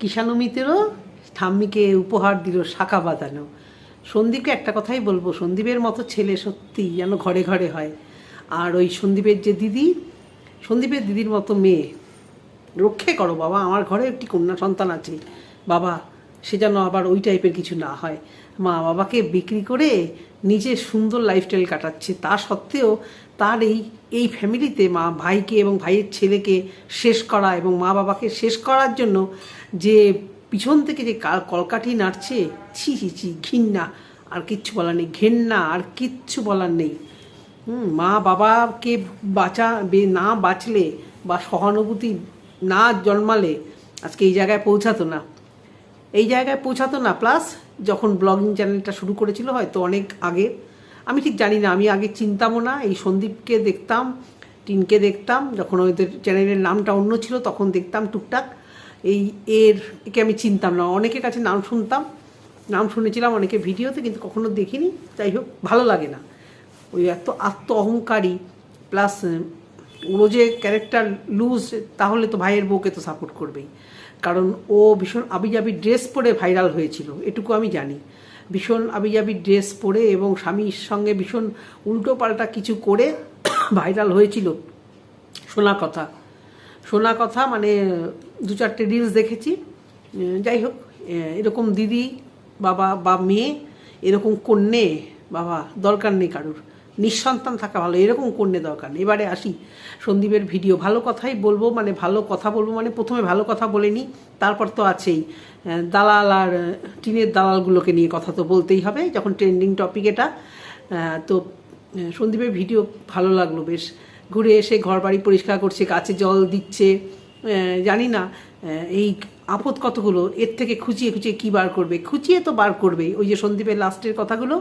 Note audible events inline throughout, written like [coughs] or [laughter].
কিষাণমিতেরও ঠাম্মিকে উপহার দিল শাখা বাঁধানো। সন্দীপকে একটা কথাই বলব, সন্দীপের মতো ছেলে সত্যি যেন ঘরে ঘরে হয়। আর ওই সন্দীপের যে দিদি, সন্দীপের দিদির মতো মেয়ে, রক্ষে করো বাবা, আমার ঘরে একটি কন্যা সন্তান আছে। বাবা, সে যেন আবার ওই টাইপের কিছু না হয়। মা বাবাকে বিক্রি করে নিজের সুন্দর লাইফস্টাইল কাটাচ্ছে। তা সত্ত্বেও তার এই এই ফ্যামিলিতে মা ভাইকে এবং ভাইয়ের ছেলেকে শেষ করা এবং মা বাবাকে শেষ করার জন্য যে পিছন থেকে যে কলকাঠি নাড়ছে, ছি ছি ছি ঘিন্না আর কিচ্ছু বলার নেই, ঘেন্না, আর কিচ্ছু বলার নেই। মা বাবাকে বাঁচা না বাঁচলে বা সহানুভূতি না জন্মালে আজকে এই জায়গায় পৌঁছাতো না। এই জায়গায় পৌঁছাতো না, প্লাস যখন ব্লগিং চ্যানেলটা শুরু করেছিল হয়তো অনেক আগে, আমি ঠিক জানি না, আমি আগে চিনতামও না, এই সন্দীপকে দেখতাম, টিনকে দেখতাম, যখন ওদের চ্যানেলের নামটা অন্য ছিল তখন দেখতাম টুকটাক। এই এর, একে আমি চিনতাম না। অনেকের কাছে নাম শুনতাম, নাম শুনেছিলাম অনেকে ভিডিওতে, কিন্তু কখনো দেখিনি। যাই হোক, ভালো লাগে না। ওই এত আত্ম অহংকারী প্লাস ও যে ক্যারেক্টার লুজ তাহলে তো ভাইয়ের বউকে তো সাপোর্ট করবেই। কারণ ও ভীষণ আবিজাবি ড্রেস পরে ভাইরাল হয়েছিল, এটুকু আমি জানি। ভীষণ আবিজাবি ড্রেস পরে এবং স্বামীর সঙ্গে ভীষণ উল্টো পাল্টা কিছু করে [coughs] ভাইরাল হয়েছিল। শোনা কথা। শোনা কথা মানে দু চারটে রিলস দেখেছি। যাই হোক এরকম দিদি, বাবা বা মেয়ে, এরকম কন্যে, বাবা, দরকার নেই কারুর। নিঃসন্তান থাকা ভালো, এরকম কন্যে দরকার নেই। এবারে আসি সন্দীপের ভিডিও। ভালো কথাই বলব মানে ভালো কথা বলব মানে প্রথমে ভালো কথা বলে নিই, তারপর তো আছেই। দালাল আর টিনের দালালগুলোকে নিয়ে কথা তো বলতেই হবে, যখন ট্রেন্ডিং টপিক এটা। তো সন্দীপের ভিডিও ভালো লাগল বেশ। ঘুরে এসে ঘর বাড়ি পরিষ্কার করছে গাছে জল দিচ্ছে জানি না এই আপদ কতগুলো এর থেকে খুঁচিয়ে খুঁচিয়ে কী বার করবে? খুঁচিয়ে তো বার করবেই। ওই যে সন্দীপের লাস্টের কথাগুলো,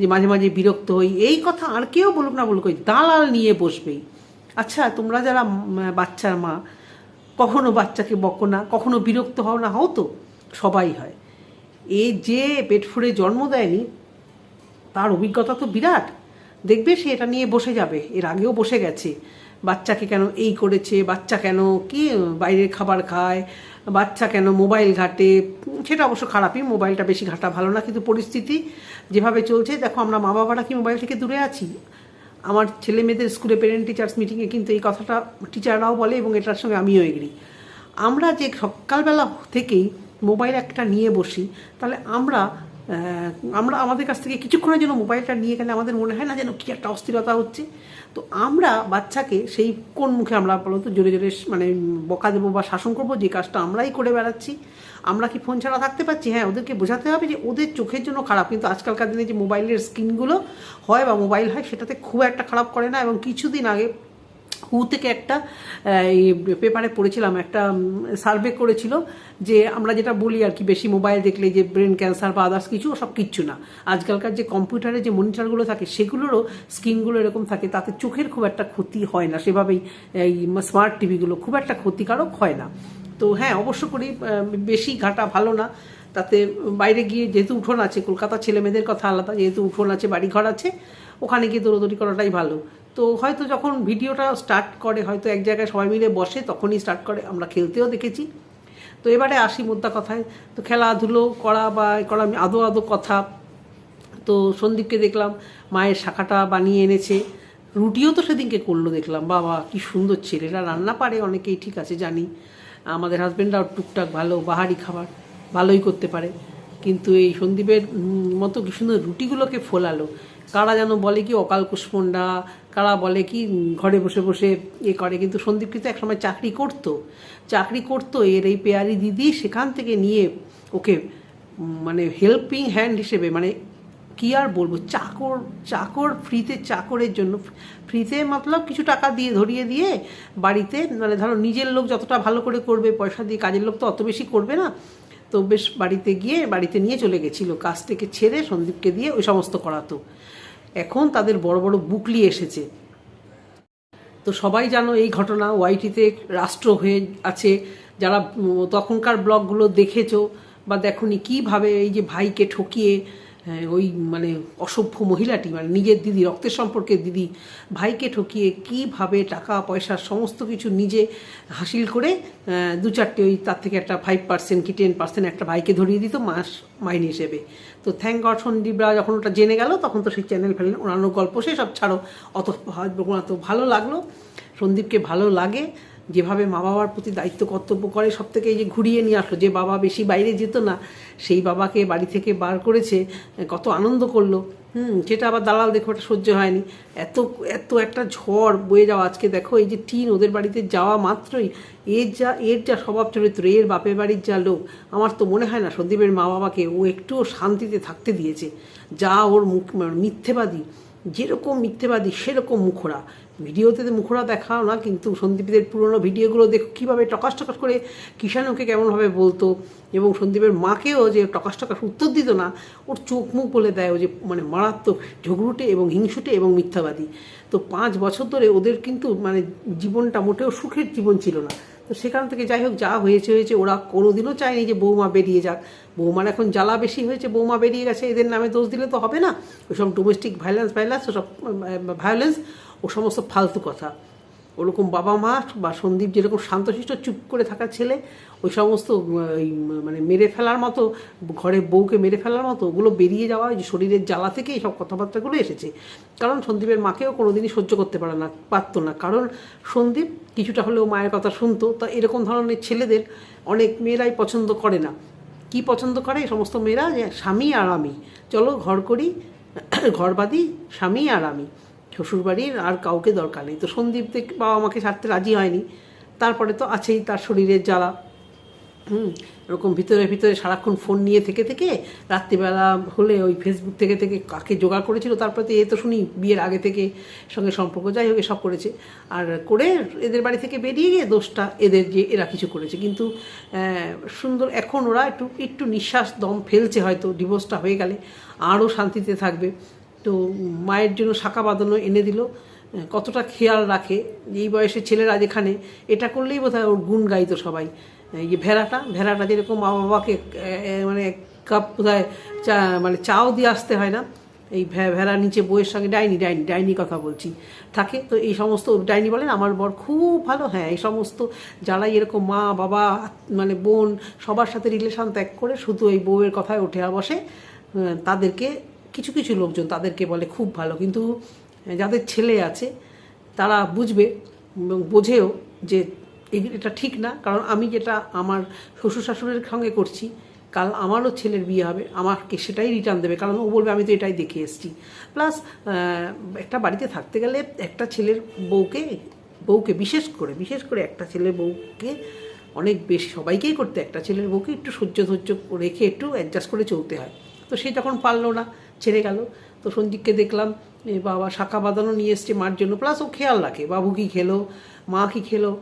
যে মাঝে মাঝে বিরক্ত হই, এই কথা আর কেউ বলুক না বলুক দালাল নিয়ে বসবেই। আচ্ছা তোমরা যারা বাচ্চার মা, কখনো বাচ্চাকে বকো না, কখনো বিরক্ত হও না, হও তো, সবাই হয়। এ যে পেট ফুড়ে জন্ম দেয়নি, তার অভিজ্ঞতা তো বিরাট। দেখবে সে এটা নিয়ে বসে যাবে। এর আগেও বসে গেছে। বাচ্চাকে কেন এই করেছে? বাচ্চা কেন কি বাইরের খাবার খায়? বাচ্চা কেন মোবাইল ঘাটে? সেটা অবশ্য খারাপই, মোবাইলটা বেশি ঘাটা ভালো না। কিন্তু পরিস্থিতি যেভাবে চলছে, দেখো আমরা মা বাবারা কি মোবাইল থেকে দূরে আছি? আমার ছেলে মেয়েদের স্কুলে প্যারেন্ট টিচার্স মিটিংয়ে কিন্তু এই কথাটা টিচাররাও বলে এবং এটার সঙ্গে আমিও এগ্রি আমরা যে সকালবেলা থেকেই মোবাইল একটা নিয়ে বসি, তাহলে আমরা আমরা আমাদের কাছ থেকে কিছুক্ষণের জন্য মোবাইলটা নিয়ে গেলে আমাদের মনে হয় না যেন কি একটা অস্থিরতা হচ্ছে। তো আমরা বাচ্চাকে সেই কোন মুখে আমরা বলতো, জোরে জোরে মানে বকা দেবো বা শাসন করব, যে কাজটা আমরাই করে বেড়াচ্ছি। আমরা কি ফোন ছাড়া থাকতে পারছি? হ্যাঁ ওদেরকে বোঝাতে হবে যে ওদের চোখের জন্য খারাপ। কিন্তু আজকালকার দিনে যে মোবাইলের স্ক্রিনগুলো হয় বা মোবাইল হয়, সেটাতে খুব একটা খারাপ করে না। এবং কিছুদিন আগে হু থেকে একটা এই পেপারে পড়েছিলাম, একটা সার্ভে করেছিল যে আমরা যেটা বলি আর কি, বেশি মোবাইল দেখলে যে ব্রেন ক্যান্সার বা আদার্স কিছু সব কিচ্ছু না। আজকালকার যে কম্পিউটারে যে মনিটরগুলো থাকে, সেগুলোরও স্ক্রিনগুলো এরকম থাকে, তাতে চোখের খুব একটা ক্ষতি হয় না। সেভাবেই, এই স্মার্ট টিভিগুলো খুব একটা ক্ষতিকারক হয় না। তো হ্যাঁ অবশ্য করি বেশি ঘাটা ভালো না। তাতে বাইরে গিয়ে যেহেতু উঠোন আছে, কলকাতার ছেলে মেয়েদের কথা আলাদা, যেহেতু উঠোন আছে, বাড়িঘর আছে, ওখানে গিয়ে দৌড়দৌড়ি করাটাই ভালো। তো হয়তো যখন ভিডিওটা স্টার্ট করে, হয়তো এক জায়গায় সবাই মিলে বসে, তখনই স্টার্ট করে। আমরা খেলতেও দেখেছি। তো এবারে আসি মুদ্রা কথায়। তো খেলাধুলো করা বা করা আদো আদো কথা। তো সন্দীপকে দেখলাম, মায়ের শাখাটা বানিয়ে এনেছে। রুটিও তো সেদিনকে করল, দেখলাম। বাবা, কি সুন্দর ছেলেরা, রান্না পারে অনেকেই, ঠিক আছে, জানি। আমাদের হাজব্যান্ডরাও টুকটাক ভালো, বাহারি খাবার, ভালোই করতে পারে। কিন্তু এই সন্দীপের মতো কি সুন্দর রুটিগুলোকে ফোলালো। কারা যেন বলে কি অকাল কুষ্মণ্ডা কারা বলে কি ঘরে বসে বসে এ করে। কিন্তু সন্দীপ কিন্তু একসময় চাকরি করতো। চাকরি করতো, এর এই পেয়ারি দিদি সেখান থেকে নিয়ে ওকে মানে হেল্পিং হ্যান্ড হিসেবে মানে কি আর বলব, চাকর চাকর ফ্রিতে, চাকরের জন্য ফ্রিতে মতলব কিছু টাকা দিয়ে ধরিয়ে দিয়ে বাড়িতে মানে ধরো নিজের লোক যতটা ভালো করে করবে, পয়সা দিয়ে কাজের লোক তো অত বেশি করবে না তো বেশ বাড়িতে গিয়ে বাড়িতে নিয়ে চলে গেছিল। কাজ থেকে ছেড়ে সন্দীপকে দিয়ে ওই সমস্ত করাতো। এখন তাদের বড় বড় বুকলি এসেছে। তো সবাই জানো এই ঘটনা, ওয়াইটিতে রাষ্ট্র হয়ে আছে। যারা তখনকার ব্লগগুলো দেখেছ বা দেখনি, কীভাবে এই যে ভাইকে ঠকিয়ে ওই মানে অসভ্য মহিলাটি মানে নিজের দিদি, রক্তের সম্পর্কের দিদি, ভাইকে ঠকিয়ে কীভাবে টাকা, পয়সা, সমস্ত কিছু নিজে হাসিল করে দু চারটে ওই তার থেকে একটা ফাইভ পার্সেন্ট কি টেন পার্সেন্ট একটা ভাইকে ধরিয়ে দিত মাস মাইনে হিসেবে। তো থ্যাংক গড সন্দীপরা যখন ওটা জেনে গেল, তখন তো সেই চ্যানেল ফেলেন ওনার গল্প সে সব ছাড়ো। অত তো ভালো লাগল। সন্দীপকে ভালো লাগে। যেভাবে মা বাবার প্রতি দায়িত্ব কর্তব্য করে সব থেকে এই যে ঘুরিয়ে নিয়ে আসলো, যে বাবা বেশি বাইরে যেত না, সেই বাবাকে বাড়ি থেকে বার করেছে, কত আনন্দ করল। হুম, সেটা আবার দালাল দেখে, ওটা সহ্য হয়নি। এত এত একটা ঝড় বয়ে যাওয়া, আজকে দেখো এই যে টিন ওদের বাড়িতে যাওয়া মাত্রই, এর যা এর যা স্বভাব চরিত্র, এর বাপের বাড়ির যা লোক, আমার তো মনে হয় না সন্দীপের মা বাবাকে ও একটুও শান্তিতে থাকতে দিয়েছে। যা ওর মুখ, মিথ্যেবাদী, যেরকম মিথ্যেবাদী সেরকম মুখরা। ভিডিওতে মুখরা দেখাও না, কিন্তু সন্দীপদের পুরনো ভিডিওগুলো দেখো, কীভাবে টকাস টকাস করে কিষাণুকে কেমনভাবে বলতো, এবং সন্দীপের মাকেও যে টকাস টকাস উত্তর দিত না, ওর চোখ মুখ বলে দেয় ও যে মানে মারাত্মক ঝগড়ুটে এবং হিংসুটে এবং মিথ্যাবাদী। তো পাঁচ বছর ধরে ওদের কিন্তু মানে জীবনটা মোটেও সুখের জীবন ছিল না। তো সেখান থেকে যাই হোক, যা হয়েছে হয়েছে, ওরা কোনোদিনও চায়নি যে বৌমা বেরিয়ে যাক। বৌমার এখন জ্বালা বেশি হয়েছে, বৌমা বেরিয়ে গেছে, এদের নামে দোষ দিলে তো হবে না। ওইসব ডোমেস্টিক ভায়োলেন্স ভায়োলেন্স ওসব ভায়োলেন্স ও সমস্ত ফালতু কথা। ওরকম বাবা মা বা সন্দীপ যেরকম শান্তশিষ্ট চুপ করে থাকা ছেলে, ওই সমস্ত মানে মেরে ফেলার মতো, ঘরে বউকে মেরে ফেলার মতো, ওগুলো বেরিয়ে যাওয়া যে শরীরের জ্বালা থেকে এইসব কথাবার্তাগুলো এসেছে। কারণ সন্দীপের মাকেও কোনোদিনই সহ্য করতে পারে না, পারতো না। কারণ সন্দীপ কিছুটা হলেও মায়ের কথা শুনতো, তা এরকম ধরনের ছেলেদের অনেক মেয়েরাই পছন্দ করে না। কি পছন্দ করে? এই সমস্ত মেয়েরা যে স্বামী আর আমি। চলো ঘর করি, ঘর বাঁধি, স্বামী আর আমি। শ্বশুরবাড়ির আর কাউকে দরকার নেই। তো সন্দীপ দেখ- বাবা আমাকে ছাড়তে রাজি হয়নি। তারপরে তো আছেই তার শরীরের জ্বালা। হুম, এরকম ভিতরে ভিতরে সারাক্ষণ ফোন নিয়ে থেকে থেকে রাত্রিবেলা হলে ওই ফেসবুক থেকে থেকে কাকে জোগাড় করেছিল তারপরে তো এ তো শুনি বিয়ের আগে থেকে সঙ্গে সম্পর্ক, যাই হোক সব করেছে। আর করে এদের বাড়ি থেকে বেরিয়ে গিয়ে দোষটা এদের যে এরা কিছু করেছে। কিন্তু সুন্দর এখন ওরা একটু একটু নিঃশ্বাস দম ফেলছে হয়তো ডিভোর্সটা হয়ে গেলে। আরও শান্তিতে থাকবে। তো মায়ের জন্য শাখা বাঁধানো এনে দিল। কতটা খেয়াল রাখে এই বয়সের ছেলেরা যেখানে, এটা করলেই বোধহয় ওর গুণ গাইতো সবাই। এই যে ভেড়াটা ভেড়াটা যেরকম মা বাবাকে মানে কাপ বোধহয় চা মানে চাও দিয়ে আসতে হয় না, এই ভেড়া নিচে বইয়ের সঙ্গে ডাইনি ডাইনি ডাইনি কথা বলছি, থাকে। তো এই সমস্ত ডাইনি বলেন, আমার বর খুব ভালো হ্যাঁ এই সমস্ত যারাই এরকম মা, বাবা মানে বোন, সবার সাথে রিলেশন ত্যাগ করে শুধু এই বউয়ের কথায় উঠে বসে তাদেরকে কিছু কিছু লোকজন তাদেরকে বলে খুব ভালো, কিন্তু যাদের ছেলে আছে, তারা বুঝবে এবং বোঝেও যে এটা ঠিক না। কারণ আমি যেটা আমার শ্বশুর শাশুড়ির সঙ্গে করছি, কাল আমারও ছেলের বিয়ে হবে, আমাকে সেটাই রিটার্ন দেবে। কারণ ও বলবে, আমি তো এটাই দেখে এসেছি। প্লাস একটা বাড়িতে থাকতে গেলে একটা ছেলের বউকে বউকে বিশেষ করে বিশেষ করে একটা ছেলের বউকে অনেক বেশি, সবাইকেই করতে একটা ছেলের বউকে একটু সহ্য ধৈর্য রেখে একটু অ্যাডজাস্ট করে চলতে হয়। তো সে যখন পারল না ছেড়ে গেল। তো সঞ্জিতকে দেখলাম বাবা শাখা বাঁধানো নিয়ে এসছে মার জন্য। প্লাস ও খেয়াল রাখে, বাবু কি খেলো, মা কি খেলো।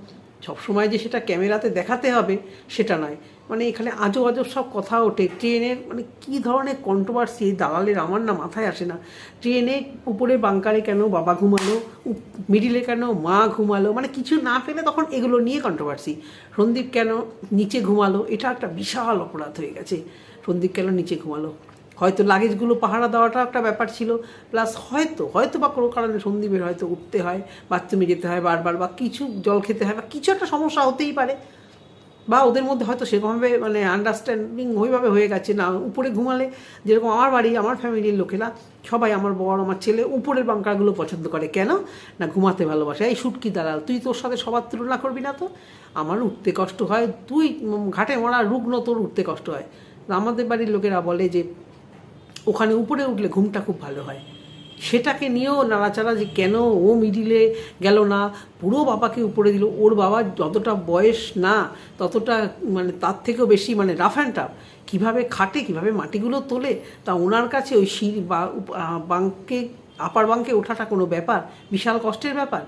সবসময় যে সেটা ক্যামেরাতে দেখাতে হবে, সেটা নয়। মানে এখানে আজও আজও সব কথা ওঠে। ট্রেনের মানে কি ধরনের কন্ট্রোভার্সি এই দালালের আমার না মাথায় আসে না। ট্রেনে উপরে বাংকারে কেন বাবা ঘুমালো মিডিলে কেন মা ঘুমালো মানে কিছু না পেলে তখন এগুলো নিয়ে কন্ট্রোভার্সি সন্দীপ কেন নিচে ঘুমালো, এটা একটা বিশাল অপরাধ হয়ে গেছে। সন্দীপ কেন নিচে ঘুমালো? হয়তো লাগেজগুলো পাহারা দেওয়াটা একটা ব্যাপার ছিল। প্লাস হয়তো হয়তো বা কোনো কারণে সন্দীপের হয়তো উঠতে হয় বাথরুমে যেতে হয় বারবার বা কিছু জল খেতে হয় বা কিছু একটা সমস্যা হতেই পারে। বা ওদের মধ্যে হয়তো সেরকমভাবে মানে আন্ডারস্ট্যান্ডিং ওইভাবে হয়ে গেছে না, উপরে ঘুমালে যেরকম আমার বাড়ি, আমার ফ্যামিলির লোকেরা সবাই আমার বর আমার ছেলে উপরের বাঙ্কারগুলো পছন্দ করে। কেন? না ঘুমাতে ভালোবাসে। এই সুটকি দালাল, তুই তোর সাথে সবার তুলনা করবি না তো? আমার উঠতে কষ্ট হয়, তুই ঘাটে মরা রুগ্ন তোর উঠতে কষ্ট হয়। আমাদের বাড়ির লোকেরা বলে যে ওখানে উপরে উঠলে ঘুমটা খুব ভালো হয়। সেটাকে নিয়েও নাড়াচাড়া যে কেন ও মিডিলে গেল না, পুরো বাবাকে উপরে দিল। ওর বাবা যতটা বয়স না, ততটা মানে তার থেকেও বেশি মানে রাফ অ্যান্ড টাফ কীভাবে খাটে, কীভাবে মাটিগুলো তোলে, তা ওনার কাছে ওই সিঁড়ি বা বাঙ্কে আপার বাঙ্কে ওঠাটা কোনো ব্যাপার, বিশাল কষ্টের ব্যাপার।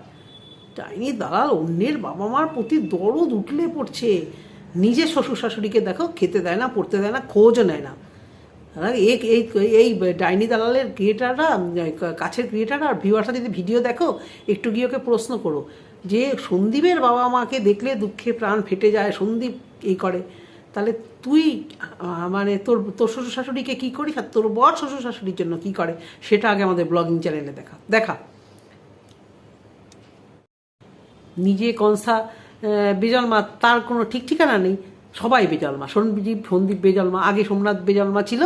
ডাইনি দালাল, অন্যের বাবা মার প্রতি দরদ উঠলে পড়ছে। নিজের শ্বশুর শাশুড়িকে দেখো, খেতে দেয় না, পড়তে দেয় না, খোঁজও নেয় না। এই এই ডাইনি দালালের ক্রিয়েটাররা কাছের ক্রিয়েটাররা আর ভিউয়ার্সরা যদি ভিডিও দেখো একটু গিয়ে ওকে প্রশ্ন করো। যে সন্দীপের বাবা মাকে দেখলে দুঃখে প্রাণ ফেটে যায় সন্দীপ এই করে। তাহলে তুই মানে তোর তোর শ্বশুর শাশুড়িকে কী করিস আর তোর বর শ্বশুর শাশুড়ির জন্য কী করে? সেটা আগে আমাদের ব্লগিং চ্যানেলে দেখা দেখা। নিজে কনসা আহ, বেজলমা তার কোনো ঠিক ঠিকানা নেই। সবাই বেজলমা সন্দীপ সন্দীপ বেজলমা আগে সোমনাথ বেজলমা ছিল,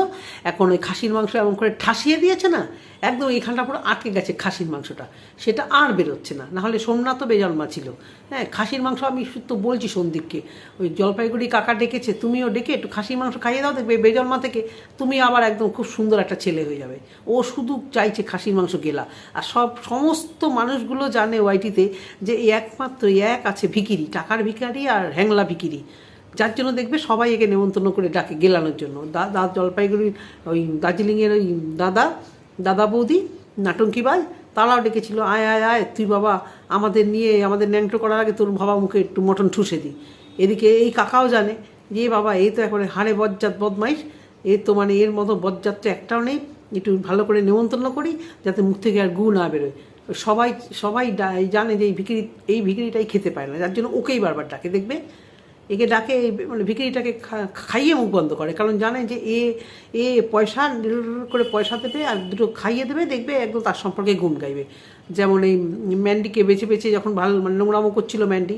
এখন ওই খাসির মাংস এমন করে ঠাসিয়ে দিয়েছে না, একদম এইখানটা পুরো আটকে গেছে খাসির মাংসটা, সেটা আর বেরোচ্ছে না নাহলে সোমনাথও বেজলমা ছিল। হ্যাঁ খাসির মাংস আমি তো বলছি সন্দীপকে, ওই জলপাইগুড়ি কাকা ডেকেছে, তুমিও ডেকে একটু খাসির মাংস খাইয়ে দাও দেখবে বেজলমা থেকে তুমি আবার একদম খুব সুন্দর একটা ছেলে হয়ে যাবে। ও শুধু চাইছে খাসির মাংস গেলা, আর সব সমস্ত মানুষগুলো জানে ওয়াইটিতে যে একমাত্র এক আছে ভিকিরি, টাকার ভিখারি আর হ্যাংলা ভিকিরি। যার জন্য দেখবে সবাই একে নেমন্তন্ন করে ডাকে গেলানোর জন্য। দা জলপাইগুড়ির ওই দার্জিলিংয়ের ওই দাদা দাদা বৌদি নাটঙ্কিবাজ তারাও ডেকেছিল, আয় আয় আয়, তুই বাবা আমাদের নিয়ে, আমাদের ন্যাংটো করার আগে তোর বাবা মুখে একটু মটন ঠুসে দিই এদিকে এই কাকাও জানে যে বাবা, এই তো এখন হাড়ে বজ্জাত বদমাইশ। এ তো মানে এর মতো বজ্জাত তো একটাও নেই। একটু ভালো করে নেমন্তন্ন করি, যাতে মুখ থেকে আর গু না বেরোয়। সবাই সবাই জানে যে এই ভিকিরি, এই ভিকিরিটাই খেতে পায় না। যার জন্য ওকেই বারবার ডাকে। দেখবে একে ডাকে মানে ভিকিরিটাকে খাইয়ে মুখ বন্ধ করে, কারণ জানে যে এ এ পয়সা, করে পয়সা দেবে আর দুটো খাইয়ে দেবে, দেখবে একদম তার সম্পর্কে গুণ গাইবে। যেমন এই ম্যান্ডিকে বেছে বেছে যখন ভালো মানে নোংরামো করছিল ম্যান্ডি,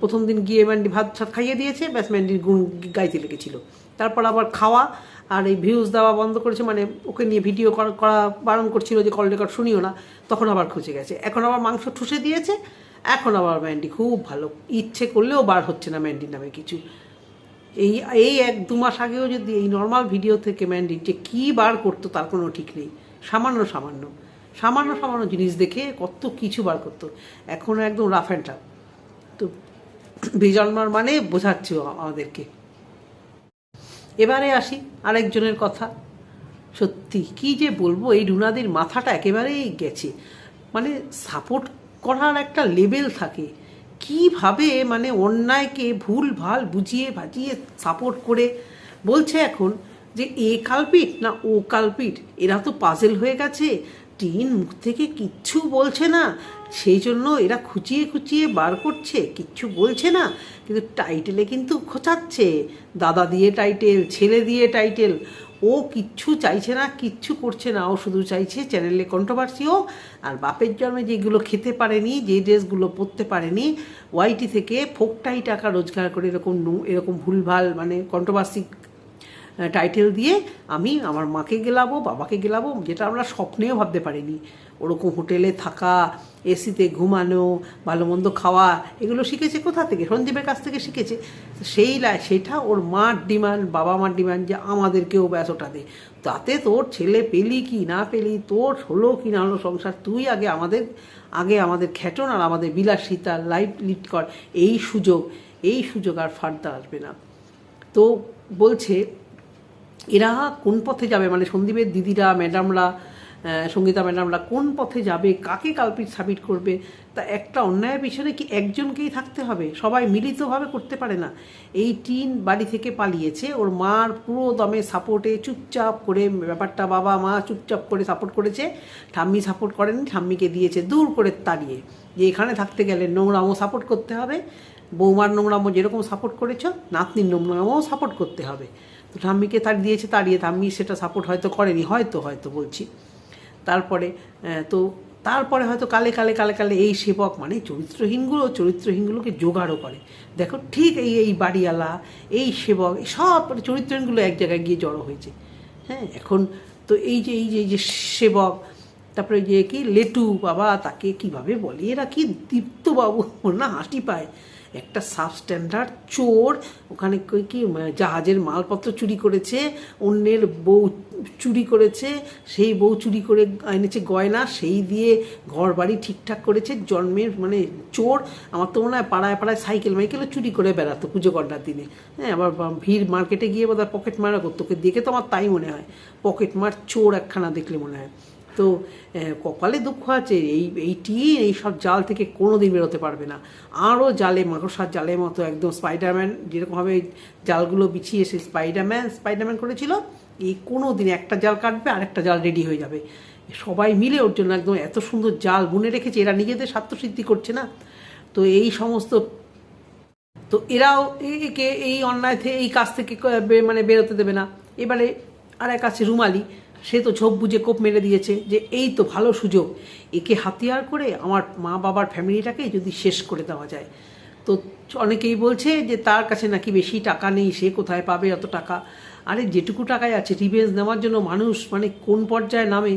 প্রথম দিন গিয়ে ম্যান্ডি ভাত সাত খাইয়ে দিয়েছে, ব্যাস ম্যান্ডির গুণ গাইতে লেগেছিল। তারপর আবার খাওয়া আর এই ভিউজ দেওয়া বন্ধ করেছে মানে ওকে নিয়ে ভিডিও করা বারণ করছিল যে কল রেকর্ড শুনিও না, তখন আবার খুঁজে গেছে। এখন আবার মাংস ঠুসে দিয়েছে এখন আবার ম্যান্ডি খুব ভালো। ইচ্ছে করলেও বার হচ্ছে না ম্যান্ডির নামে কিছু। এই এই এক দু মাস আগেও যদি এই নর্মাল ভিডিও থেকে ম্যান্ডি যে কী বার করতো তার কোনো ঠিক নেই। সামান্য সামান্য। সামান্য সামান্য জিনিস দেখে কত কিছু বার করতো। এখন একদম রাফ অ্যান্ড টাফ তো বিজন্মার মানে বোঝাচ্ছে আমাদেরকে। এবারে আসি আরেকজনের কথা। সত্যি, কি যে বলব, এই রুনাদের মাথাটা একেবারেই গেছে। মানে সাপোর্ট করার একটা লেভেল থাকে। কীভাবে মানে অন্যায়কে ভুল ভালো বুঝিয়ে ভাজিয়ে সাপোর্ট করে? বলছে এখন যে, এ কালপিট না ও কালপিট, এরা তো পাজেল হয়ে গেছে। টিন মুখ থেকে কিচ্ছু বলছে না। সেই জন্য এরা খুঁচিয়ে খুঁচিয়ে বার করছে, কিচ্ছু বলছে না। কিন্তু টাইটেলে কিন্তু খোঁচাচ্ছে। দাদা দিয়ে টাইটেল, ছেলে দিয়ে টাইটেল। ও কিচ্ছু চাইছে না, কিচ্ছু করছে না, ও শুধু চাইছে চ্যানেলে কন্ট্রোভার্সি হোক। আর বাপের জন্মে যেগুলো খেতে পারেনি, যে ড্রেসগুলো পরতে পারেনি ওয়াইটি থেকে ফোকটাই টাকা রোজগার করে এরকম এরকম ভুলভাল মানে কন্ট্রোভার্সি টাইটেল দিয়ে আমি আমার মাকে গেলাবো, বাবাকে গেলাবো, যেটা আমরা স্বপ্নেও ভাবতে পারিনি। ওরকম হোটেলে থাকা এসিতে ঘুমানো ভালো মন্দ খাওয়া, এগুলো শিখেছে কোথা থেকে? সঞ্জীবের কাছ থেকে শিখেছে। সেই সেটা ওর মার ডিমান্ড, বাবা মার ডিমান্ড যে আমাদেরকেও ব্যাস ওটা দে তাতে তোর ছেলে পেলি কি না পেলি, তোর হলো কি না হলো সংসার, তুই আগে আমাদের আগে আমাদের খ্যাটন আর আমাদের বিলাসিতা লাইফ লিড কর। এই সুযোগ এই সুযোগ আর ফার্দার আসবে না। তো বলছে, এরা কোন পথে যাবে? মানে সন্দীপের দিদিরা ম্যাডামরা সঙ্গীতা ম্যাডামরা কোন পথে যাবে, কাকে কালপিট সাবিট করবে, তা একটা অন্যায়ের পিছনে কি একজনকেই থাকতে হবে? সবাই মিলিতভাবে করতে পারে না। এই টিন বাড়ি থেকে পালিয়েছে, ওর মার পুরো দমে সাপোর্টে চুপচাপ করে ব্যাপারটা বাবা মা চুপচাপ করে সাপোর্ট করেছে, ঠাম্মি সাপোর্ট করেনি, ঠাম্মিকে দিয়েছে দূর করে তাড়িয়ে। যে এখানে থাকতে গেলে নোংরামো সাপোর্ট করতে হবে, বৌমার নোংরামো যেরকম সাপোর্ট করেছ, নাতনির নোংরামো সাপোর্ট করতে হবে। তো ঠাম্মিকে তার দিয়েছে, তাড়িয়ে ঠাম্মি সেটা সাপোর্ট হয়তো করেনি, হয়তো হয়তো বলছি। তারপরে তো তারপরে হয়তো কালে কালে কালে কালে এই সেবক মানে চরিত্রহীনগুলো, চরিত্রহীনগুলোকে জোগাড়ও করে। দেখো, ঠিক এই এই বাড়িওয়ালা, এই সেবক সব চরিত্রহীনগুলো এক জায়গায় গিয়ে জড়ো হয়েছে। হ্যাঁ এখন তো এই যে এই যে যে সেবক, তারপরে যে কি লেটু বাবা, তাকে কীভাবে বলে? এরা কি দীপ্তবাবু? না, হাসি পায়। একটা সাবস্ট্যান্ডার্ড চোর, ওখানে কি জাহাজের মালপত্র চুরি করেছে, অন্যের বউ চুরি করেছে, সেই বউ চুরি করে এনেছে গয়না, সেই দিয়ে ঘর বাড়ি ঠিকঠাক করেছে, জন্মের মানে চোর, আমার তো মনে হয় পাড়ায় পাড়ায় সাইকেল মাইকেলও চুরি করে বেড়াতো পুজো করার দিনে। হ্যাঁ আবার ভিড় মার্কেটে গিয়ে বোধহয় পকেট মারা করতো দেখে তো আমার তাই মনে হয়। পকেট মার চোর একখানা দেখলে মনে হয়। তো কপালে দুঃখ আছে, এই এই টিন, এই সব জাল থেকে কোনো দিন বেরোতে পারবে না। আরও জালে, মাকড়সার জালের মতো একদম স্পাইডারম্যান যেরকমভাবে জালগুলো বিছিয়ে সে স্পাইডারম্যান স্পাইডারম্যান করেছিল, এই কোনো দিন একটা জাল কাটবে আর একটা জাল রেডি হয়ে যাবে। সবাই মিলে ওর জন্য একদম এত সুন্দর জাল বুনে রেখেছে, এরা নিজেদের স্বার্থসিদ্ধি করছে না। তো এই সমস্ত, তো এরাও একে, এই অন্যায় থেকে এই কাজ থেকে মানে বেরোতে দেবে না। এবারে আর এক আছে রুমালি সে তো ঝোপ বুঝে কোপ মেরে দিয়েছে যে এই তো ভালো সুযোগ। একে হাতিয়ার করে আমার মা বাবার ফ্যামিলিটাকে যদি শেষ করে দেওয়া যায়। তো অনেকেই বলছে যে তার কাছে নাকি বেশি টাকা নেই, সে কোথায় পাবে অত টাকা? আরে যেটুকু টাকায় আছে রিভেঞ্জ নেওয়ার জন্য মানুষ মানে কোন পর্যায়ে নামে?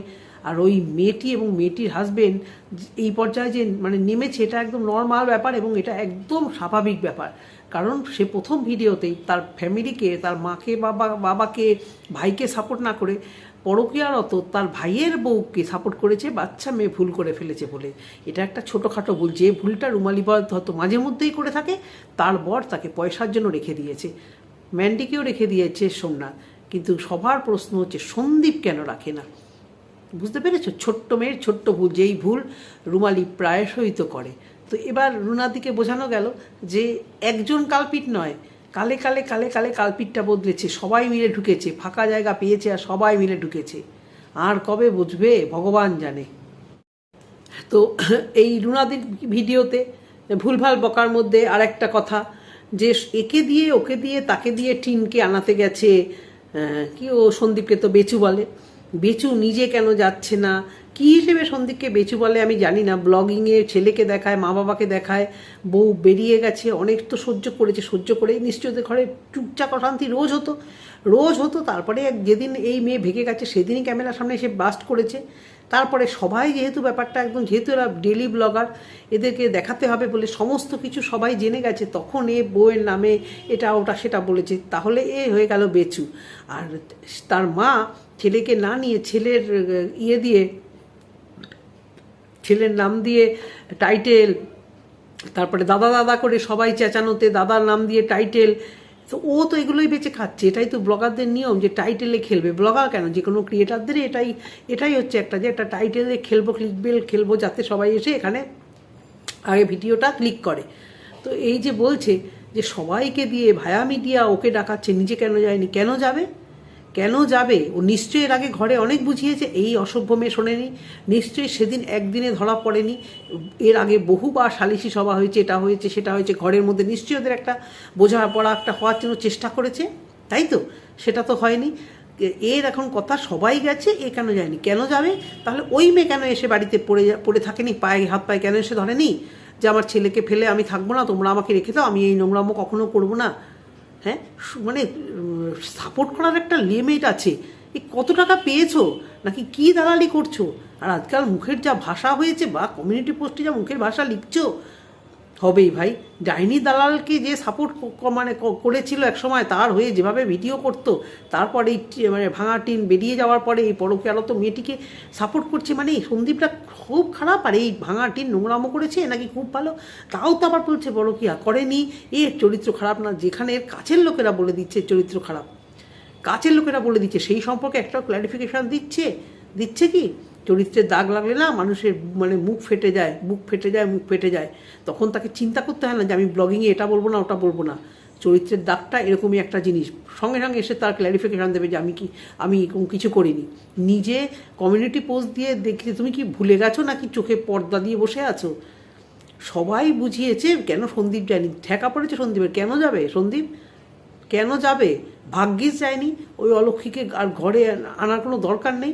আর ওই মেয়েটি এবং মেয়েটির হাজবেন্ড এই পর্যায়ে যে মানে নেমেছে, এটা একদম নর্মাল ব্যাপার এবং এটা একদম স্বাভাবিক ব্যাপার। কারণ সে প্রথম ভিডিওতেই তার ফ্যামিলিকে তার মাকে, বাবা, বাবাকে, ভাইকে সাপোর্ট না করে পরকীয়ারত তার ভাইয়ের বউকে সাপোর্ট করেছে, বাচ্চা মেয়ে ভুল করে ফেলেছে বলে। এটা একটা ছোটোখাটো ভুল। যে ভুলটা রুমালি বর হয়তো মাঝে মধ্যেই করে থাকে, তার বর তাকে পয়সার জন্য রেখে দিয়েছে। ম্যান্ডিকেও রেখে দিয়েছে সোমনাথ। কিন্তু সবার প্রশ্ন হচ্ছে, সন্দীপ কেন রাখে না? বুঝতে পেরেছ? ছোট্ট মেয়ের ছোট্ট ভুল, যেই ভুল রুমালি প্রায়শই তো করে। তো এবার রুনাদিকে বোঝানো গেল যে একজন কালপিট নয় কালে কালে কালে কালে কালপিটটা বদলেছে, সবাই মিলে ঢুকেছে, ফাঁকা জায়গা পেয়েছে আর সবাই মিলে ঢুকেছে। আর কবে বুঝবে, ভগবান জানে। তো এই রুনাদির ভিডিওতে ভুলভাল বকার মধ্যে আর একটা কথা, যে একে দিয়ে, ওকে দিয়ে, তাকে দিয়ে টিনকে আনাতে গেছে কি ও সন্দীপকে তো বেচু বলে। বেচু নিজে কেন যাচ্ছে না? কি হিসেবে সন্দীপকে বেচু বলে আমি জানি না। ব্লগিংয়ে ছেলেকে দেখায় মা বাবাকে দেখায়, বউ বেরিয়ে গেছে, অনেক তো সহ্য করেছে, সহ্য করে নিশ্চয়ই ওদের ঘরে চুপচাপ অশান্তি রোজ হতো। রোজ হতো, তারপরে যেদিন এই মেয়ে ভেঙে গেছে, সেদিনই ক্যামেরার সামনে এসে বাস্ট করেছে। তারপরে সবাই যেহেতু ব্যাপারটা একদম, যেহেতু এরা ডেলি ব্লগার এদেরকে দেখাতে হবে বলে সমস্ত কিছু সবাই জেনে গেছে, তখন এ বউয়ের নামে এটা, ওটা, সেটা বলেছে। তাহলে এ হয়ে গেল বেচু। আর তার মা ছেলেকে না নিয়ে ছেলের ইয়ে দিয়ে ছেলের নাম দিয়ে টাইটেল তারপরে দাদা দাদা করে সবাই চেঁচানোতে দাদার নাম দিয়ে টাইটেল তো ও তো এগুলোই বেঁচে খাচ্ছে, এটাই তো ব্লগারদের নিয়ম যে টাইটেলে খেলবে। ব্লগার কেন? যে কোনো ক্রিয়েটারদের এটাই এটাই হচ্ছে একটা যে একটা টাইটেলে খেলব ক্লিকবেল খেলব যাতে সবাই এসে এখানে আগে ভিডিওটা ক্লিক করে। তো এই যে বলছে যে সবাইকে দিয়ে ভায়া মিডিয়া ওকে ডাকাচ্ছে, নিজে কেন যায়নি? কেন যাবে? কেন যাবে? ও নিশ্চয়ই এর আগে ঘরে অনেক বুঝিয়েছে, এই অসভ্য মেয়ে শোনেনি। নিশ্চয়ই সেদিন একদিনে ধরা পড়েনি। এর আগে বহুবার সালিশি সভা হয়েছে, এটা হয়েছে, সেটা হয়েছে, ঘরের মধ্যে নিশ্চয়ই ওদের একটা বোঝাপড়া, একটা হওয়ার জন্য চেষ্টা করেছে, তাই তো? সেটা তো হয়নি। এর এখন কথা সবাই গেছে, এ কেন যায়নি? কেন যাবে? তাহলে ওই মেয়ে কেন এসে বাড়িতে পড়ে পড়ে থাকেনি, পায়ে হাত পায়ে কেন এসে ধরেনি? যে আমার ছেলেকে ফেলে আমি থাকব না, তোমরা আমাকে রেখে দাও, আমি এই নোংরামো কখনো করব না। হ্যাঁ? মানে সাপোর্ট করার একটা লিমিট আছে। এই কত টাকা পেয়েছ? নাকি কি দালালি করছ? আর আজকাল মুখের যা ভাষা হয়েছে বা কমিউনিটি পোস্টে যা মুখের ভাষা লিখছো হবেই ভাই। ডাইনি দালালকে যে সাপোর্ট মানে করেছিল এক সময় তার হয়ে যেভাবে ভিডিও করতো, তারপরে এই মানে ভাঙা টিন বেরিয়ে যাওয়ার পরে এই পরকে আলো তো মেয়েটিকে সাপোর্ট করছে মানে এই সন্দীপটা খুব খারাপ। আর এই ভাঙা টিন নোংরামো করেছে নাকি খুব ভালো। তাও তো আবার বলছে পরকিয়া, করেনি। এর চরিত্র খারাপ না, যেখানে এর কাছের লোকেরা বলে দিচ্ছে চরিত্র খারাপ। কাছের লোকেরা বলে দিচ্ছে। সেই সম্পর্কে একটা ক্ল্যারিফিকেশন দিচ্ছে। দিচ্ছে কি? চরিত্রের দাগ লাগলে না মানুষের মানে মুখ ফেটে যায়, মুখ ফেটে যায়, মুখ ফেটে যায়। তখন তাকে চিন্তা করতে হয় না যে আমি ব্লগিংয়ে এটা বলব না, ওটা বলব না। চরিত্রের দাগটা এরকমই একটা জিনিস। সঙ্গে সঙ্গে এসে তার ক্ল্যারিফিকেশন দেবে যে আমি কি, আমি কিছু করিনি। নিজে কমিউনিটি পোস্ট দিয়ে দেখে তুমি কি ভুলে গেছো নাকি চোখে পর্দা দিয়ে বসে আছো? সবাই বুঝিয়েছে, কেন সন্দীপ যায়নি? ঠেকা পড়েছে সন্দীপের। কেন যাবে সন্দীপ? কেন যাবে? ভাগ্যিস যায়নি। ওই অলক্ষীকে আর ঘরে আনার কোনো দরকার নেই।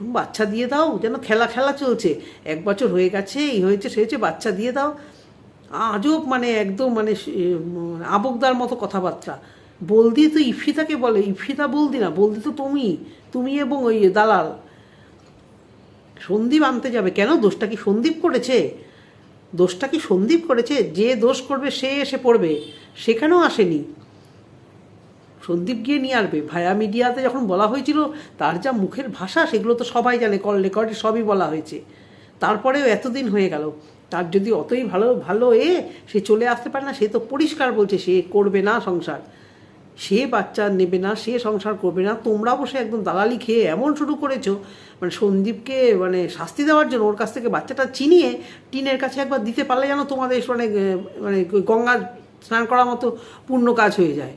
বাচ্চা দিয়ে দাও যেন খেলা খেলা চলছে। এক বছর হয়ে গেছে এই হয়েছে সে হয়েছে বাচ্চা দিয়ে দাও। আজব মানে একদম মানে উম, আবগদার মতো কথাবার্তা। বলদি তো ইফিতাকে বলে ইফিতা বলদি না বলদি তো তুমি তুমি এবং ওই দালাল। সন্দীপ আনতে যাবে কেন? দোষটা কি সন্দীপ করেছে? দোষটা কি সন্দীপ করেছে? যে দোষ করবে সে এসে পড়বে। সেখানেও আসেনি। সন্দীপ গিয়ে নিয়ে আসবে। ভায়া মিডিয়াতে যখন বলা হয়েছিল, তার যা মুখের ভাষা, সেগুলো তো সবাই জানে, কল রেকর্ডে সবই বলা হয়েছে। তারপরেও এতদিন হয়ে গেল। তার যদি অতই ভালো ভালো এ, সে চলে আসতে পারে না, সে তো পরিষ্কার বলছে, সে করবে না সংসার। সে বাচ্চা নেবে না, সে সংসার করবে না। তোমরা বসে একদম দালালি খেয়ে এমন শুরু করেছ মানে সন্দীপকে মানে শাস্তি দেওয়ার জন্য ওর কাছ থেকে বাচ্চাটা চিনিয়ে টিনের কাছে একবার দিতে পারলে যেন তোমাদের মানে মানে গঙ্গা স্নান করার মতো পূর্ণ কাজ হয়ে যায়।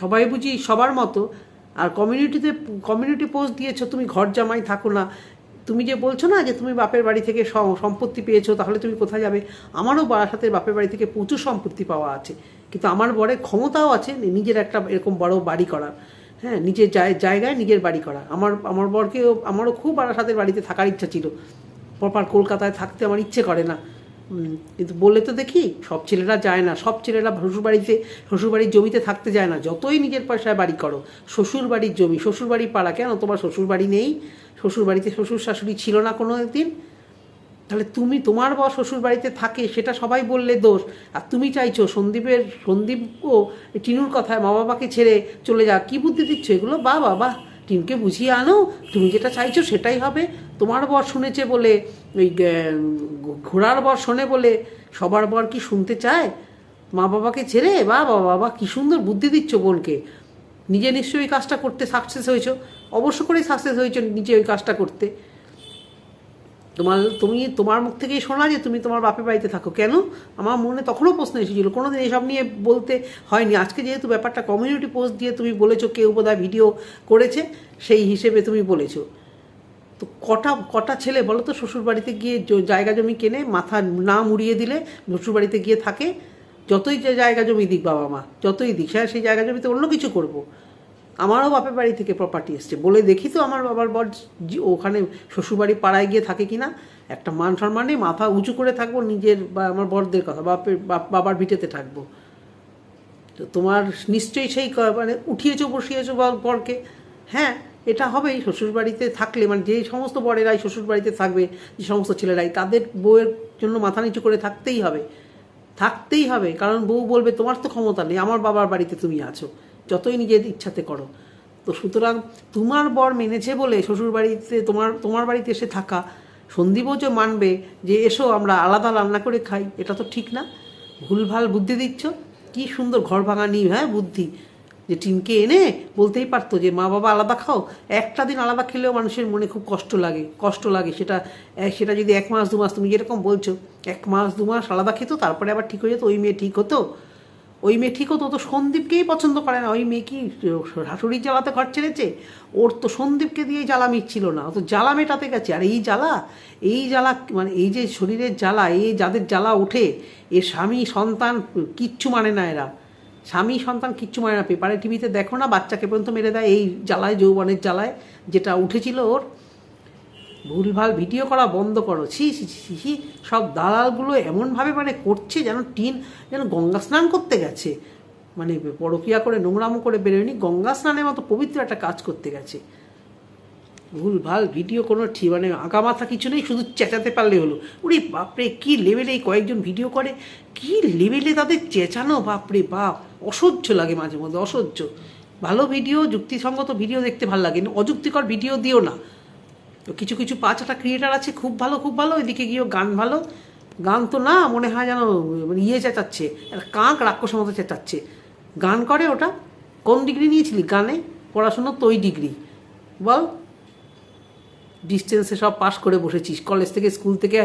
সবাই বুঝি সবার মতো। আর কমিউনিটিতে কমিউনিটি পোস্ট দিয়েছ, তুমি ঘর জামাই থাকো না। তুমি যে বলছো না যে তুমি বাপের বাড়ি থেকে সম্পত্তি পেয়েছ, তাহলে তুমি কোথায় যাবে? আমারও বারাসাতের বাপের বাড়ি থেকে প্রচুর সম্পত্তি পাওয়া আছে। কিন্তু আমার বরের ক্ষমতাও আছে নিজের একটা এরকম বড় বাড়ি করার। হ্যাঁ নিজের জায়- জায়গায় নিজের বাড়ি করা আমার আমার বরকেও, আমারও খুব বারাসাতের বাড়িতে থাকার ইচ্ছা ছিল। প্রপার কলকাতায় থাকতে আমার ইচ্ছে করে না। কিন্তু বললে তো দেখি, সব ছেলেরা যায় না, সব ছেলেরা শ্বশুরবাড়িতে, শ্বশুরবাড়ির জমিতে থাকতে যায় না, যতই নিজের পয়সায় বাড়ি করো, শ্বশুরবাড়ির জমি, শ্বশুরবাড়ির পাড়া, কেন তোমার শ্বশুরবাড়ি নেই? শ্বশুরবাড়িতে শ্বশুর শাশুড়ি ছিল না কোনো দিন তাহলে তুমি, তোমার বর শ্বশুর বাড়িতে থাকে, সেটা সবাই বললে দোষ। আর তুমি চাইছো সন্দীপের, সন্দীপ ও টিনুর কথায় মা বাবাকে ছেড়ে চলে যা কি বুদ্ধি দিচ্ছ এগুলো? বা বাবা টিনকে বুঝিয়ে আনো, তুমি যেটা চাইছো সেটাই হবে। তোমার বর শুনেছে বলে, ওই ঘোড়ার বর শোনে বলে, সবার বর কি শুনতে চায়? মা বাবাকে ছেড়ে, বা বাবা বাবা কি সুন্দর বুদ্ধি দিচ্ছ বোনকে। নিজে নিশ্চয়ই কাজটা করতে সাকসেস হয়েছ। অবশ্য করেই সাকসেস হয়েছ নিজে ওই কাজটা করতে। তোমার, তুমি তোমার মুখ থেকেই শোনা যে তুমি তোমার বাপের বাড়িতে থাকো। কেন? আমার মনে তখনও প্রশ্ন এসেছিল। কোনোদিন এসব নিয়ে বলতে হয়নি। আজকে যেহেতু ব্যাপারটা কমিউনিটি পোস্ট দিয়ে তুমি বলেছ কেউ বোধহয় ভিডিও করেছে, সেই হিসেবে তুমি বলেছ। তো কটা কটা ছেলে বলো তো শ্বশুর বাড়িতে গিয়ে জায়গা জমি কেনে, মাথা না মুড়িয়ে দিলে শ্বশুর বাড়িতে গিয়ে থাকে, যতই জায়গা জমি দিক বাবা মা, যতই দিক হ্যাঁ সেই জায়গা জমিতে অন্য কিছু করব। আমারও বাপের বাড়ি থেকে প্রপার্টি এসছে। বলে দেখি তো আমার বাবার বর ওখানে শ্বশুরবাড়ি পাড়ায় গিয়ে থাকে কিনা। একটা মান সম্মানে মাথা উঁচু করে থাকব, নিজের বা আমার বরদের কথা, বাপের বাপ- বাবার ভিটেতে থাকব। তো তোমার নিশ্চয়ই সেই মানে উঠিয়েছো, বসিয়েছো বর- বরকে। হ্যাঁ এটা হবেই শ্বশুরবাড়িতে থাকলে মানে যে সমস্ত বরেরাই শ্বশুরবাড়িতে থাকবে, যে সমস্ত ছেলেরাই, তাদের বউয়ের জন্য মাথা নিচু করে থাকতেই হবে। থাকতেই হবে, কারণ বউ বলবে, তোমার তো ক্ষমতা নেই, আমার বাবার বাড়িতে তুমি আছো। যতই নিজের ইচ্ছাতে করো। তো সুতরাং তোমার বর মেনেছে বলে শ্বশুর বাড়িতে তোমার তোমার বাড়িতে এসে থাকা। সন্দীপও যে মানবে যে এসো আমরা আলাদা রান্না করে খাই, এটা তো ঠিক না। ভুলভাল বুদ্ধি দিচ্ছ। কি সুন্দর ঘর ভাঙা ভাঙানি হ্যাঁ বুদ্ধি। যে টিনকে এনে বলতেই পারতো যে মা বাবা আলাদা খাও। একটা দিন আলাদা খেলেও মানুষের মনে খুব কষ্ট লাগে কষ্ট লাগে। সেটা সেটা যদি এক মাস, দু মাস তুমি যেরকম বলছো, এক মাস, দু মাস আলাদা খেতো, তারপরে আবার ঠিক হয়ে যেত, ওই মেয়ে ঠিক হতো। ওই মেয়ে ঠিক হতো ও তো সন্দীপকেই পছন্দ করে না। ওই মেয়ে কি, শাশুড়ির জ্বালাতে ঘর ছেড়েছে? ওর তো সন্দীপকে দিয়ে জ্বালা মিটছিল না তো জ্বালা মেটাতে গেছে। আর এই জ্বালা এই জ্বালা মানে এই যে শরীরের জ্বালা এই যাদের জ্বালা ওঠে, এ স্বামী, সন্তান কিচ্ছু মানে না এরা। স্বামী, সন্তান কিচ্ছু মানে না। পেপারে টিভিতে দেখো না, বাচ্চাকে পর্যন্ত মেরে দেয় এই জ্বালায়, যৌবনের জ্বালায়, যেটা উঠেছিল ওর। ভুলভাল ভিডিও করা বন্ধ করো। ছি ছি ছি ছি, সব দালালগুলো এমনভাবে মানে করছে যেন টিন যেন গঙ্গা স্নান করতে গেছে। মানে পরকিয়া করে নোংরামো করে বেরোয়নি গঙ্গা স্নানের মতো পবিত্র একটা কাজ করতে গেছে। ভুলভাল ভিডিও কোনো ঠিক মানে আঁকা মাথা কিছু নেই শুধু চেঁচাতে পারলে হলো। উরে বাপরে কি লেভেলে এই কয়েকজন ভিডিও করে? কি লেভেলে তাদের চেঁচানো? বাপরে বাপ অসহ্য লাগে মাঝে মধ্যে অসহ্য। ভালো ভিডিও যুক্তিসঙ্গত ভিডিও দেখতে ভালো লাগে অযুক্তিকর ভিডিও দিও না। তো কিছু কিছু পাঁচটা ক্রিয়েটার আছে, খুব ভালো খুব ভালো ওইদিকে গিয়েও গান ভালো। গান তো না, মনে হয় যেন মানে ইয়ে চেঁচাচ্ছে কাঁক রাক্ষসের মতো চেঁচাচ্ছে। গান করে ওটা, কোন ডিগ্রি নিয়েছিলি গানে? পড়াশুনো তো ওই ডিগ্রি। বল। ডিস্টেন্সে সব পাস করে বসেছিস কলেজ থেকে স্কুল থেকে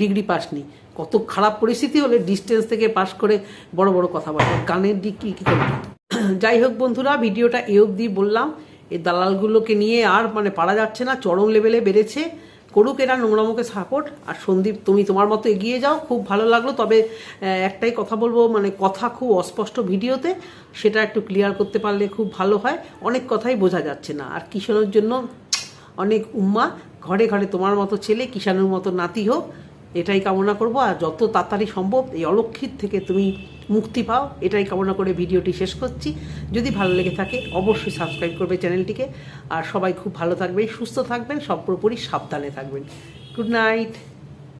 ডিগ্রি পাস নি কত খারাপ পরিস্থিতি হলে ডিস্টেন্স থেকে পাস করে বড় বড় কথা বলে। গানের দিক কি, কী যাই হোক বন্ধুরা, ভিডিওটা এ অবধি বললাম। এই দালালগুলোকে নিয়ে আর মানে পারা যাচ্ছে না, চরম লেভেলে বেড়েছে। করুক এরা, নোংরামুখে সাপোর্ট। আর সন্দীপ, তুমি তোমার মতো এগিয়ে যাও, খুব ভালো লাগল। তবে একটাই কথা বলব মানে কথা খুব অস্পষ্ট ভিডিওতে, সেটা একটু ক্লিয়ার করতে পারলে খুব ভালো হয়। অনেক কথাই বোঝা যাচ্ছে না। আর কিশোরের জন্য অনেক উম্মা, ঘরে ঘরে তোমার মতো ছেলে, কিষাণুর মতো নাতি হোক, এটাই কামনা করব। আর যত তাড়াতাড়ি সম্ভব এই অলক্ষিত থেকে তুমি মুক্তি পাও, এটাই কামনা করে ভিডিওটি শেষ করছি। যদি ভালো লেগে থাকে, অবশ্যই সাবস্ক্রাইব করবে চ্যানেলটিকে। আর সবাই খুব ভালো থাকবেন, সুস্থ থাকবেন সব পুরোপুরি সাবধানে থাকবেন। Good night